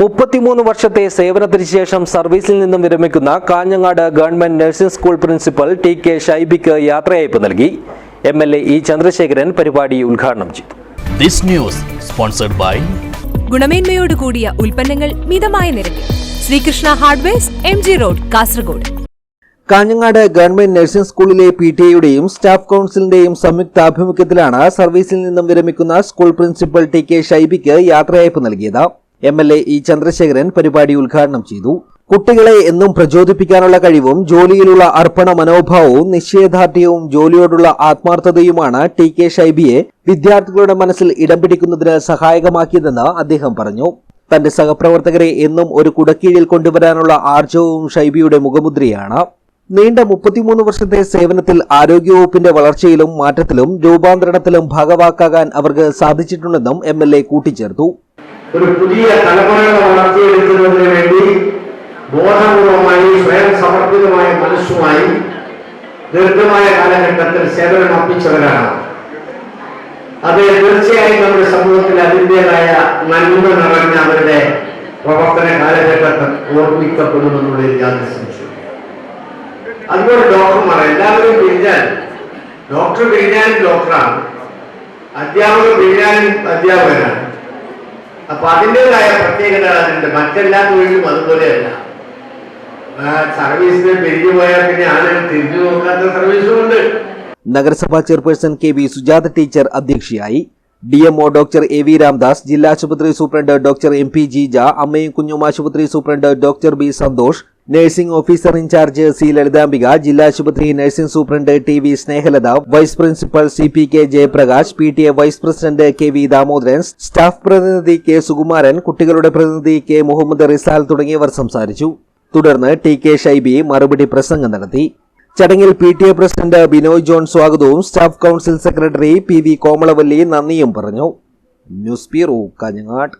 മുപ്പത്തിമൂന്ന് വർഷത്തെ സേവനത്തിന് ശേഷം സർവീസിൽ നിന്നും വിരമിക്കുന്ന Kanhangad government nursing school principal T K ഷൈബിക്ക് യാത്രയയപ്പ് നൽകി. M L A E Chandrasekharan പരിപാടി ഉദ്ഘാടനം ചെയ്തു. This news sponsored by ഗുണമേന്മയോട് കൂടിയ ഉൽപ്പന്നങ്ങൾ മിതമായ നിരക്കിൽ. Sreekrishna hardwares M G road Kasaragod. Kanhangad government nursing സ്കൂളിലെ പി ടി എയുടെയും സ്റ്റാഫ് കൌൺസിലിന്റെയും സംയുക്താഭിമുഖ്യത്തിലാണ് സർവീസിൽ നിന്നും വിരമിക്കുന്ന സ്കൂൾ പ്രിൻസിപ്പൽ ടി കെ ഷൈബിക്ക് യാത്രയയപ്പ് നൽകിയത്. M L A E Chandrasekharan പരിപാടി ഉദ്ഘാടനം ചെയ്തു. കുട്ടികളെ എന്നും പ്രചോദിപ്പിക്കാനുള്ള കഴിവും ജോലിയിലുള്ള അർപ്പണ മനോഭാവവും നിശ്ചയദാർഢ്യവും ജോലിയോടുള്ള ആത്മാർത്ഥതയുമാണ് ടി കെ ഷൈബിയെ വിദ്യാർത്ഥികളുടെ മനസ്സിൽ ഇടം പിടിക്കുന്നതിന് സഹായകമാക്കിയതെന്ന് അദ്ദേഹം പറഞ്ഞു. തന്റെ സഹപ്രവർത്തകരെ എന്നും ഒരു കുടക്കീഴിൽ കൊണ്ടുവരാനുള്ള ആർജവും ഷൈബിയുടെ മുഖമുദ്രയാണ്. നീണ്ട മുപ്പത്തിമൂന്ന് വർഷത്തെ സേവനത്തിൽ ആരോഗ്യവകുപ്പിന്റെ വളർച്ചയിലും മാറ്റത്തിലും രൂപാന്തരണത്തിലും ഭാഗവാക്കാകാൻ അവർക്ക് സാധിച്ചിട്ടുണ്ടെന്നും എം എൽ എ കൂട്ടിച്ചേർത്തു. ഒരു പുതിയ തലമുറകളെ വളർത്തിയെടുക്കുന്നതിന് വേണ്ടി ബോധപൂർവമായി സ്വയം സമർപ്പിതമായ മനസ്സുമായി ദീർഘമായ കാലഘട്ടത്തിൽ സേവനം അർപ്പിച്ചവരാണ്. അത് തീർച്ചയായും നമ്മുടെ സമൂഹത്തിൽ അതിന്റെതായ നന്മ നിറഞ്ഞ അവരുടെ പ്രവർത്തന കാലഘട്ടത്തിൽ ഓർമ്മിക്കപ്പെടുമെന്നുള്ളതിൽ ഞാൻ സംശയം അതുപോലെ ഡോക്ടർമാർ എല്ലാവരും പിരിഞ്ഞാൽ ഡോക്ടർ പിരിഞ്ഞാലും ഡോക്ടറാണ്. അധ്യാപകർ പിരിഞ്ഞാലും അധ്യാപകനാണ് അപ്പൊ അതിന്റെതായ പ്രത്യേകത അതിന്റെ മറ്റെല്ലാ തൊഴിലും അതുപോലെയല്ല. സർവീസിന് പിരിഞ്ഞു പോയാൽ പിന്നെ ആളുകൾ തിരിഞ്ഞു നോക്കാത്ത സർവീസും ഉണ്ട്. നഗരസഭാ chairperson K V Sujatha teacher അധ്യക്ഷയായി D MO doctor A V Ramdas ജില്ലാ ആശുപത്രി superintendent doctor M P Jeeja അമ്മയും കുഞ്ഞും ആശുപത്രി superintendent doctor B Santhosh nursing officer incharge C Lalithambika ജില്ലാ ആശുപത്രി nursing superintendent T V Snehalatha vice principal C P K Jayaprakash P T A vice president K V Damodaran staff പ്രതിനിധി K Sukumaran കുട്ടികളുടെ പ്രതിനിധി K Muhammad Rizal തുടങ്ങിയവർ സംസാരിച്ചു. തുടർന്ന് T K Shaibi മറുപടി പ്രസംഗം നടത്തി. ചടങ്ങിൽ P T A president Binoy John സ്വാഗതവും staff council secretary P V Komalavalli നന്ദിയും പറഞ്ഞു. News bureau Kanhangad.